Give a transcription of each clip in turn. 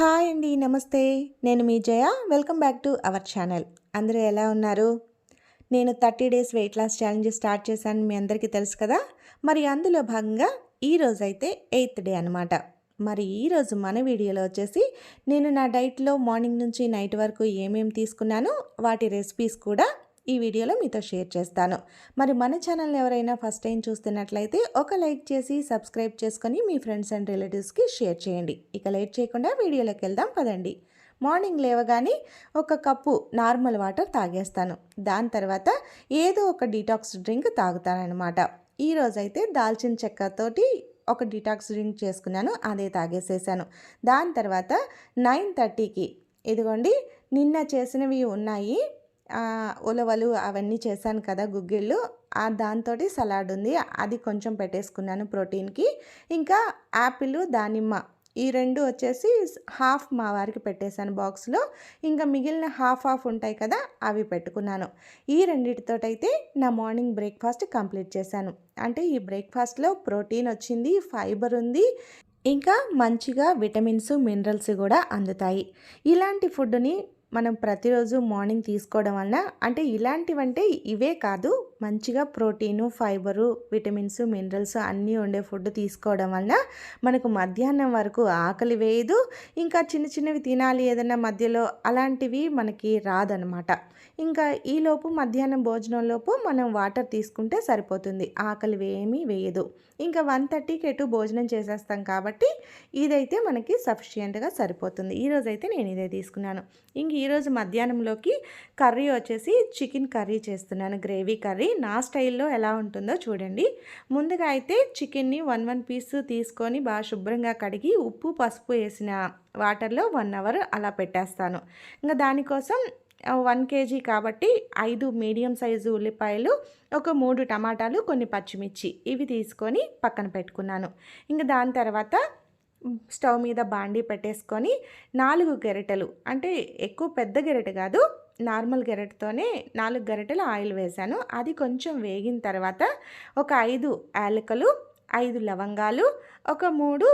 Hi అండి నమస్తే. నేను మీ Jaya. Welcome back to our channel. అందరూ ఎలా ఉన్నారు? నేను thirty days weight loss challenge start చేశాను మీ అందరికీ తెలుసు కదా? మరి అందులో భాగంగా ఈ అయితే ఎయిత్ డే అనమాట మరి ఈరోజు మన వీడియోలో వచ్చేసి నేను నా డైట్లో మార్నింగ్ నుంచి నైట్ వరకు ఏమేమి తీసుకున్నానో వాటి రెసిపీస్ కూడా ఈ వీడియోలో మీతో షేర్ చేస్తాను. మరి మన ఛానల్ ఎవరైనా ఫస్ట్ టైం చూస్తున్నట్లయితే ఒక లైక్ చేసి సబ్స్క్రైబ్ చేసుకొని మీ ఫ్రెండ్స్ అండ్ రిలేటివ్స్కి షేర్ చేయండి. ఇక లేట్ చేయకుండా వీడియోలోకి వెళ్దాం పదండి. మార్నింగ్ లేవగానే ఒక కప్పు నార్మల్ వాటర్ తాగేస్తాను. దాని తర్వాత ఏదో ఒక డీటాక్స్ డ్రింక్ తాగుతానమాట ఈరోజైతే దాల్చిన చెక్కతోటి ఒక డిటాక్స్ డ్రింక్ చేసుకున్నాను అదే తాగేసేసాను. దాని తర్వాత నైన్ థర్టీకి ఇదిగోండి నిన్న చేసినవి ఉన్నాయి. ఉలవలు అవన్నీ చేశాను కదా గుగ్గిళ్ళు. దాంతో సలాడ్ ఉంది. అది కొంచెం పెట్టేసుకున్నాను ప్రోటీన్కి. ఇంకా యాపిల్ దానిమ్మ ఈ రెండు వచ్చేసి హాఫ్ మా వారికి పెట్టేశాను బాక్స్లో. ఇంకా మిగిలిన హాఫ్ హాఫ్ ఉంటాయి కదా అవి పెట్టుకున్నాను. ఈ రెండిటితోటైతే నా మార్నింగ్ బ్రేక్ఫాస్ట్ కంప్లీట్ చేశాను. అంటే ఈ బ్రేక్ఫాస్ట్లో ప్రోటీన్ వచ్చింది ఫైబర్ ఉంది. ఇంకా మంచిగా విటమిన్స్ మినరల్స్ కూడా అందుతాయి. ఇలాంటి ఫుడ్ని మనం ప్రతిరోజు మార్నింగ్ తీసుకోవడం వలన అంటే ఇలాంటివంటే ఇవే కాదు. మంచిగా ప్రోటీను ఫైబరు విటమిన్స్ మినరల్స్ అన్నీ ఉండే ఫుడ్ తీసుకోవడం వలన మనకు మధ్యాహ్నం వరకు ఆకలి వేయదు. ఇంకా చిన్న చిన్నవి తినాలి ఏదైనా మధ్యలో అలాంటివి మనకి రాదనమాట. ఇంకా ఈలోపు మధ్యాహ్నం భోజనంలోపు మనం వాటర్ తీసుకుంటే సరిపోతుంది. ఆకలి ఏమీ వేయదు. ఇంకా వన్ థర్టీకి ఎటు భోజనం చేసేస్తాం కాబట్టి ఇదైతే మనకి సఫిషియెంట్గా సరిపోతుంది. ఈరోజైతే నేను ఇదే తీసుకున్నాను. ఇంక ఈరోజు మధ్యాహ్నంలోకి కర్రీ వచ్చేసి చికెన్ కర్రీ చేస్తున్నాను. Gravy curry. నా స్టైల్లో ఎలా ఉంటుందో చూడండి. ముందుగా అయితే చికెన్ని వన్ వన్ పీస్ తీసుకొని బాగా శుభ్రంగా కడిగి ఉప్పు పసుపు వేసిన వాటర్లో వన్ అవర్ అలా పెట్టేస్తాను. ఇంకా దానికోసం వన్ కేజీ కాబట్టి ఐదు మీడియం సైజు ఉల్లిపాయలు ఒక మూడు టమాటాలు కొన్ని పచ్చిమిర్చి ఇవి తీసుకొని పక్కన పెట్టుకున్నాను. ఇంకా దాని తర్వాత స్టవ్ మీద బాండీ పెట్టేసుకొని నాలుగు గెరిటెలు అంటే ఎక్కువ పెద్ద గెరిటె కాదు నార్మల్ గరెటతోనే నాలుగు గరిటెలు ఆయిల్ వేశాను. అది కొంచెం వేగిన తర్వాత ఒక ఐదు యాలకలు ఐదు లవంగాలు ఒక మూడు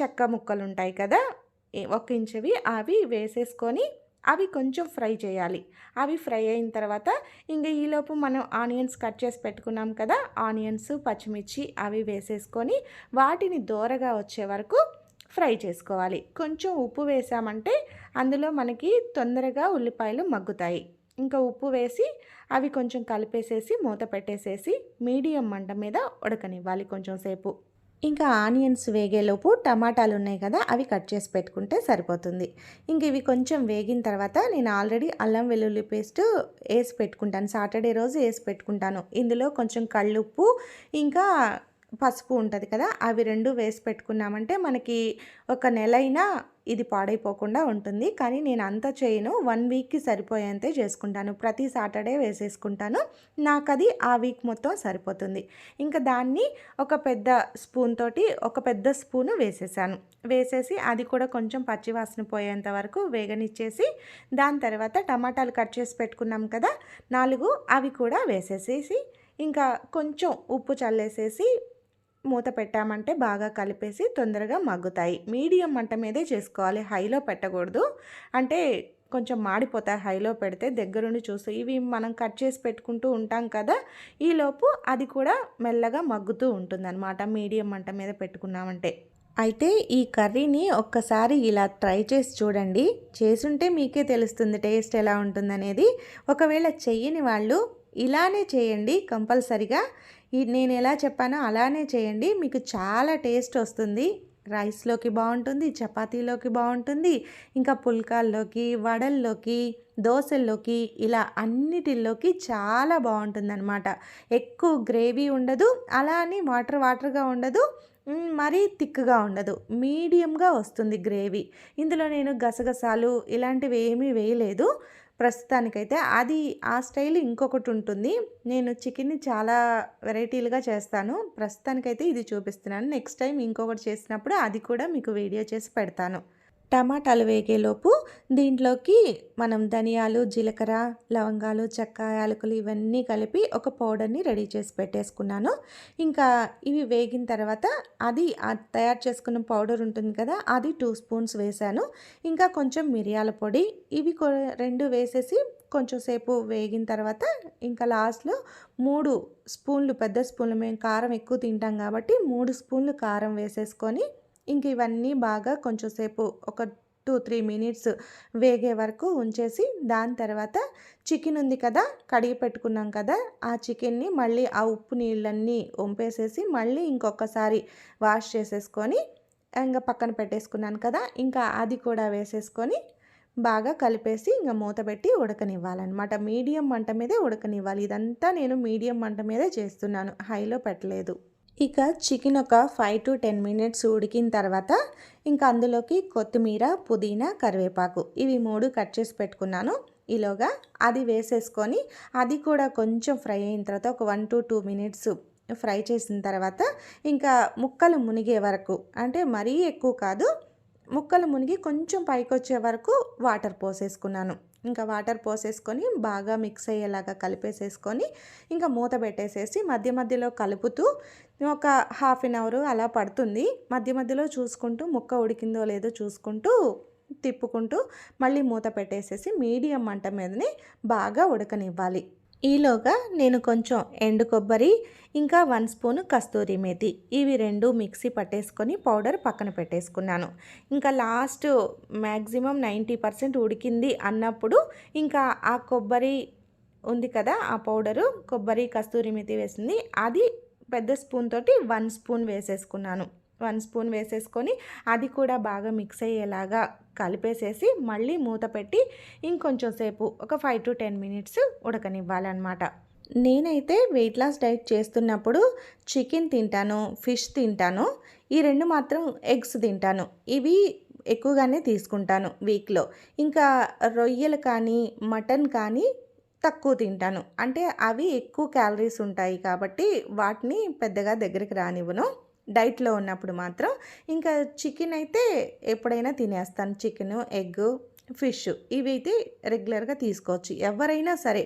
చెక్క ముక్కలు ఉంటాయి కదా ఒక ఇంచవి అవి వేసేసుకొని అవి కొంచెం ఫ్రై చేయాలి. అవి ఫ్రై అయిన తర్వాత ఇంకా ఈలోపు మనం ఆనియన్స్ కట్ చేసి పెట్టుకున్నాం కదా ఆనియన్స్ పచ్చిమిర్చి అవి వేసేసుకొని వాటిని దోరగా వచ్చే వరకు ఫ్రై చేసుకోవాలి. కొంచెం ఉప్పు వేసామంటే అందులో మనకి తొందరగా ఉల్లిపాయలు మగ్గుతాయి. ఇంకా ఉప్పు వేసి అవి కొంచెం కలిపేసేసి మూత పెట్టేసేసి మీడియం మంట మీద ఉడకనివ్వాలి కొంచెం సేపు. ఇంకా ఆనియన్స్ వేగేలోపు టమాటాలు ఉన్నాయి కదా అవి కట్ చేసి పెట్టుకుంటే సరిపోతుంది. ఇంక ఇవి కొంచెం వేగిన తర్వాత నేను ఆల్రెడీ అల్లం వెల్లుల్లి పేస్ట్ వేసి పెట్టుకుంటాను. సాటర్డే రోజు వేసి పెట్టుకుంటాను. ఇందులో కొంచెం కళ్ళుప్పు ఇంకా పసుపు ఉంటుంది కదా అవి రెండు వేసి పెట్టుకున్నామంటే మనకి ఒక నెల అయినా ఇది పాడైపోకుండా ఉంటుంది. కానీ నేను అంత చేయను. వన్ వీక్కి సరిపోయేంతే చేసుకుంటాను. ప్రతి సాటర్డే వేసేసుకుంటాను. నాకు అది ఆ వీక్ మొత్తం సరిపోతుంది. ఇంకా దాన్ని ఒక పెద్ద స్పూన్ తోటి ఒక పెద్ద స్పూను వేసేసాను. వేసేసి అది కూడా కొంచెం పచ్చివాసన పోయేంత వరకు వేగనిచ్చేసి దాని తర్వాత టమాటాలు కట్ చేసి పెట్టుకున్నాం కదా నాలుగు అవి కూడా వేసేసేసి ఇంకా కొంచెం ఉప్పు చల్లేసేసి మూత పెట్టామంటే బాగా కలిపేసి తొందరగా మగ్గుతాయి. మీడియం మంట మీదే చేసుకోవాలి. హైలో పెట్టకూడదు. అంటే కొంచెం మాడిపోతాయి హైలో పెడితే దగ్గరుండి చూస్తూ. ఇవి మనం కట్ చేసి పెట్టుకుంటూ ఉంటాం కదా ఈలోపు అది కూడా మెల్లగా మగ్గుతూ ఉంటుందన్నమాట. మీడియం మంట మీద పెట్టుకున్నామంటే. అయితే ఈ కర్రీని ఒక్కసారి ఇలా ట్రై చేసి చూడండి. చేసుంటే మీకే తెలుస్తుంది టేస్ట్ ఎలా ఉంటుందనేది. ఒకవేళ చెయ్యని వాళ్ళు ఇలానే చేయండి కంపల్సరిగా. నేను ఎలా చెప్పానో అలానే చేయండి. మీకు చాలా టేస్ట్ వస్తుంది. రైస్లోకి బాగుంటుంది చపాతీలోకి బాగుంటుంది ఇంకా పుల్కాల్లోకి వడల్లోకి దోశల్లోకి ఇలా అన్నిటిల్లోకి చాలా బాగుంటుందన్నమాట. ఎక్కువ గ్రేవీ ఉండదు అలా అని వాటర్ వాటర్గా ఉండదు మరీ థిక్గా ఉండదు. మీడియంగా వస్తుంది గ్రేవీ. ఇందులో నేను గసగసాలు ఇలాంటివి ఏమీ వేయలేదు. ప్రస్తుతానికైతే. అది ఆ స్టైల్ ఇంకొకటి ఉంటుంది. నేను చికెన్ని చాలా వెరైటీలుగా చేస్తాను. ప్రస్తుతానికైతే ఇది చూపిస్తున్నాను. నెక్స్ట్ టైం ఇంకొకటి చేసినప్పుడు అది కూడా మీకు వీడియో చేసి పెడతాను. టమాటాలు వేగేలోపు దీంట్లోకి మనం ధనియాలు జీలకర్ర లవంగాలు చెక్క యాలకులు ఇవన్నీ కలిపి ఒక పౌడర్ని రెడీ చేసి పెట్టేసుకున్నాను. ఇంకా ఇవి వేగిన తర్వాత అది తయారు చేసుకున్న పౌడర్ ఉంటుంది కదా అది టూ స్పూన్స్ వేసాను ఇంకా కొంచెం మిరియాల పొడి ఇవి రెండు వేసేసి కొంచెం సేపు వేగిన తర్వాత ఇంకా లాస్ట్లో మూడు స్పూన్లు పెద్ద స్పూన్లు మేము కారం ఎక్కువ తింటాం కాబట్టి మూడు స్పూన్లు కారం వేసేసుకొని ఇంక ఇవన్నీ బాగా కొంచెం సేపు ఒక టూ త్రీ మినిట్స్ వేగే వరకు ఉంచేసి దాని తర్వాత చికెన్ ఉంది కదా కడిగి పెట్టుకున్నాం కదా ఆ చికెన్ని మళ్ళీ ఆ ఉప్పు నీళ్ళన్నీ వంపేసేసి మళ్ళీ ఇంకొకసారి వాష్ చేసేసుకొని ఇంకా పక్కన పెట్టేసుకున్నాను కదా ఇంకా అది కూడా వేసేసుకొని బాగా కలిపేసి ఇంకా మూత పెట్టి ఉడకనివ్వాలన్నమాట. మీడియం మంట మీదే ఉడకనివ్వాలి. ఇదంతా నేను మీడియం మంట మీదే చేస్తున్నాను. హైలో పెట్టలేదు. ఇక చికెన్ ఒక ఫైవ్ టు టెన్ మినిట్స్ ఉడికిన తర్వాత ఇంకా అందులోకి కొత్తిమీర పుదీనా కరివేపాకు ఇవి మూడు కట్ చేసి పెట్టుకున్నాను. ఈలోగా అది వేసేసుకొని అది కూడా కొంచెం ఫ్రై అయిన తర్వాత ఒక one to two minutes fry చేసిన తర్వాత ఇంకా ముక్కలు మునిగే వరకు అంటే మరీ ఎక్కువ కాదు ముక్కలు మునిగి కొంచెం పైకి వచ్చే వరకు వాటర్ పోసేసుకున్నాను. ఇంకా వాటర్ పోసేసుకొని బాగా మిక్స్ అయ్యేలాగా కలిపేసేసుకొని ఇంకా మూత పెట్టేసేసి మధ్య మధ్యలో కలుపుతూ ఒక హాఫ్ అన్ అవర్ అలా పడుతుంది. మధ్య మధ్యలో చూసుకుంటూ ముక్క ఉడికిందో లేదో చూసుకుంటూ తిప్పుకుంటూ మళ్ళీ మూత పెట్టేసేసి మీడియం మంట మీదనే బాగా ఉడకనివ్వాలి. ఈలోగా నేను కొంచెం ఎండు కొబ్బరి ఇంకా వన్ స్పూన్ కస్తూరి మేతి. ఇవి రెండు మిక్సీ పట్టేసుకొని పౌడర్ పక్కన పెట్టేసుకున్నాను. ఇంకా లాస్ట్ మ్యాక్సిమం నైంటీ పర్సెంట్ ఉడికింది అన్నప్పుడు ఇంకా ఆ కొబ్బరి ఉంది కదా ఆ పౌడరు కొబ్బరి కస్తూరి మేతి వేసింది. అది పెద్ద స్పూన్ తోటి వన్ స్పూన్ వేసేసుకున్నాను. వన్ స్పూన్ వేసేసుకొని అది కూడా బాగా మిక్స్ అయ్యేలాగా కలిపేసేసి మళ్ళీ మూత పెట్టి ఇంకొంచెం సేపు ఒక ఫైవ్ టు టెన్ మినిట్స్ ఉడకనివ్వాలన్నమాట. నేనైతే వెయిట్ లాస్ డైట్ చేస్తున్నప్పుడు చికెన్ తింటాను ఫిష్ తింటాను ఈ రెండు మాత్రం ఎగ్స్ తింటాను. ఇవి ఎక్కువగానే తీసుకుంటాను వీక్లో. ఇంకా రొయ్యలు కానీ మటన్ కానీ తక్కువ తింటాను. అంటే అవి ఎక్కువ క్యాలరీస్ ఉంటాయి కాబట్టి వాటిని పెద్దగా దగ్గరికి రానివ్వను. డైట్లో ఉన్నప్పుడు మాత్రం ఇంకా చికెన్ అయితే ఎప్పుడైనా తినేస్తాను. చికెను ఎగ్ ఫిష్ ఇవి అయితే రెగ్యులర్గా తీసుకోవచ్చు. ఎవరైనా సరే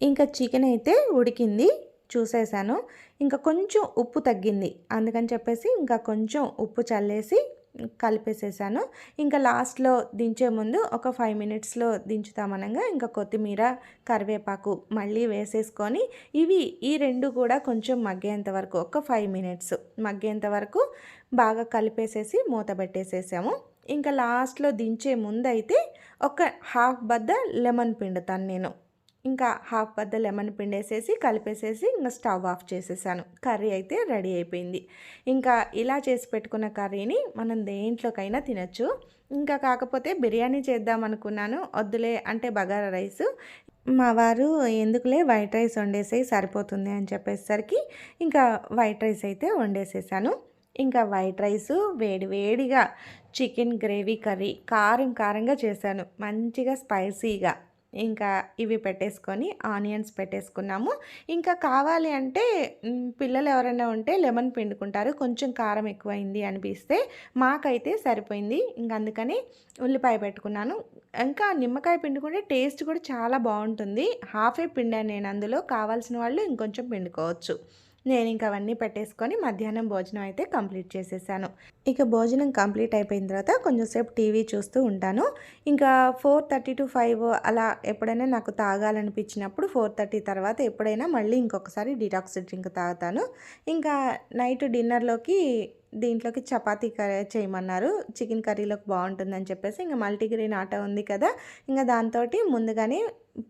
ఇంకా చికెన్ అయితే ఉడికింది చూసేసాను. ఇంకా కొంచెం ఉప్పు తగ్గింది. అందుకని చెప్పేసి ఇంకా కొంచెం ఉప్పు చల్లేసి కలిపేసేసాను. ఇంకా లాస్ట్లో దించే ముందు ఒక ఫైవ్ మినిట్స్లో దించుతామనగా ఇంకా కొత్తిమీర కరివేపాకు మళ్ళీ వేసేసుకొని ఇవి ఈ రెండు కూడా కొంచెం మగ్గేంత వరకు ఒక ఫైవ్ మినిట్స్ మగ్గేంత వరకు బాగా కలిపేసేసి మూత పెట్టేసేసాము. ఇంకా లాస్ట్లో దించే ముందు అయితే ఒక హాఫ్ బద్ద లెమన్ పిండుతాను నేను. ఇంకా హాఫ్ వద్ద లెమన్ పిండేసేసి కలిపేసేసి ఇంకా స్టవ్ ఆఫ్ చేసేసాను. కర్రీ అయితే రెడీ అయిపోయింది. ఇంకా ఇలా చేసి పెట్టుకున్న కర్రీని మనం దేంట్లోకైనా తినచ్చు. ఇంకా కాకపోతే బిర్యానీ చేద్దాం అనుకున్నాను. వద్దులే అంటే బగారా రైస్. మా వారు ఎందుకులే వైట్ రైస్ వండేసేయి సరిపోతుంది అని చెప్పేసరికి ఇంకా వైట్ రైస్ అయితే వండేసేసాను. ఇంకా వైట్ రైస్ వేడివేడిగా చికెన్ గ్రేవీ కర్రీ కారం కారంగా చేశాను. మంచిగా స్పైసీగా. ఇంకా ఇవి పెట్టేసుకొని ఆనియన్స్ పెట్టేసుకున్నాము. ఇంకా కావాలి అంటే పిల్లలు ఎవరైనా ఉంటే లెమన్ పిండుకుంటారు. కొంచెం కారం ఎక్కువైంది అనిపిస్తే మాకైతే సరిపోయింది. ఇంక అందుకని ఉల్లిపాయ పెట్టుకున్నాను. ఇంకా నిమ్మకాయ పిండుకుంటే టేస్ట్ కూడా చాలా బాగుంటుంది. హాఫే పిండాను నేను అందులో. కావాల్సిన వాళ్ళు ఇంకొంచెం పిండుకోవచ్చు. నేను ఇంకా అవన్నీ పెట్టేసుకొని మధ్యాహ్నం భోజనం అయితే కంప్లీట్ చేసేసాను. ఇక భోజనం కంప్లీట్ అయిపోయిన తర్వాత కొంచెంసేపు టీవీ చూస్తూ ఉంటాను. ఇంకా ఫోర్ థర్టీ టు ఫైవ్ అలా ఎప్పుడైనా నాకు తాగాలనిపించినప్పుడు ఫోర్ థర్టీ తర్వాత ఎప్పుడైనా మళ్ళీ ఇంకొకసారి డిటాక్స్ డ్రింక్ తాగుతాను. ఇంకా నైట్ డిన్నర్లోకి దీంట్లోకి చపాతీ కర్రీ చేయమన్నారు. చికెన్ కర్రీలోకి బాగుంటుందని చెప్పేసి ఇంకా మల్టీగ్రెయిన్ ఆట ఉంది కదా ఇంకా దాంతో ముందుగానే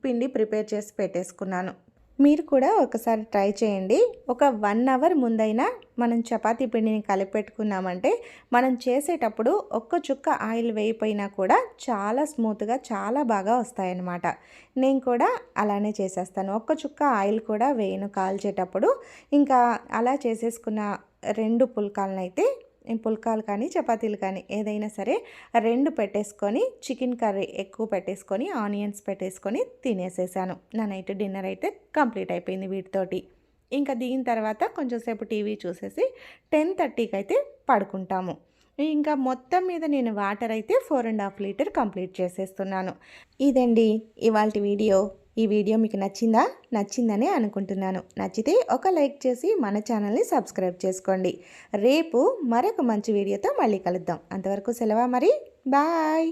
పిండి ప్రిపేర్ చేసి పెట్టేసుకున్నాను. మీరు కూడా ఒకసారి ట్రై చేయండి. ఒక వన్ అవర్ ముందైనా మనం చపాతీ పిండిని కలిపెట్టుకున్నామంటే మనం చేసేటప్పుడు ఒక్క చుక్క ఆయిల్ వేయిపోయినా కూడా చాలా స్మూత్గా చాలా బాగా వస్తాయన్నమాట. నేను కూడా అలానే చేసేస్తాను. ఒక్క చుక్క ఆయిల్ కూడా వేయను కాల్చేటప్పుడు. ఇంకా అలా చేసేసుకున్న రెండు పుల్కాలను అయితే పుల్కాలు కానీ చపాతీలు కానీ ఏదైనా సరే రెండు పెట్టేసుకొని చికెన్ కర్రీ ఎక్కువ పెట్టేసుకొని ఆనియన్స్ పెట్టేసుకొని తినేసేసాను. నా నైట్ డిన్నర్ అయితే కంప్లీట్ అయిపోయింది వీటితోటి. ఇంకా దిగిన తర్వాత కొంచెంసేపు టీవీ చూసేసి టెన్ థర్టీకి అయితే పడుకుంటాము. ఇంకా మొత్తం మీద నేను వాటర్ అయితే four and half litre complete చేసేస్తున్నాను. ఇదండి ఇవాళ వీడియో. ఈ వీడియో మీకు నచ్చిందా? నచ్చిందని అనుకుంటున్నాను. నచ్చితే ఒక లైక్ చేసి మన ఛానల్ని సబ్స్క్రైబ్ చేసుకోండి. రేపు మరొక మంచి వీడియోతో మళ్ళీ కలుద్దాం. అంతవరకు సెలవు మరి? బాయ్!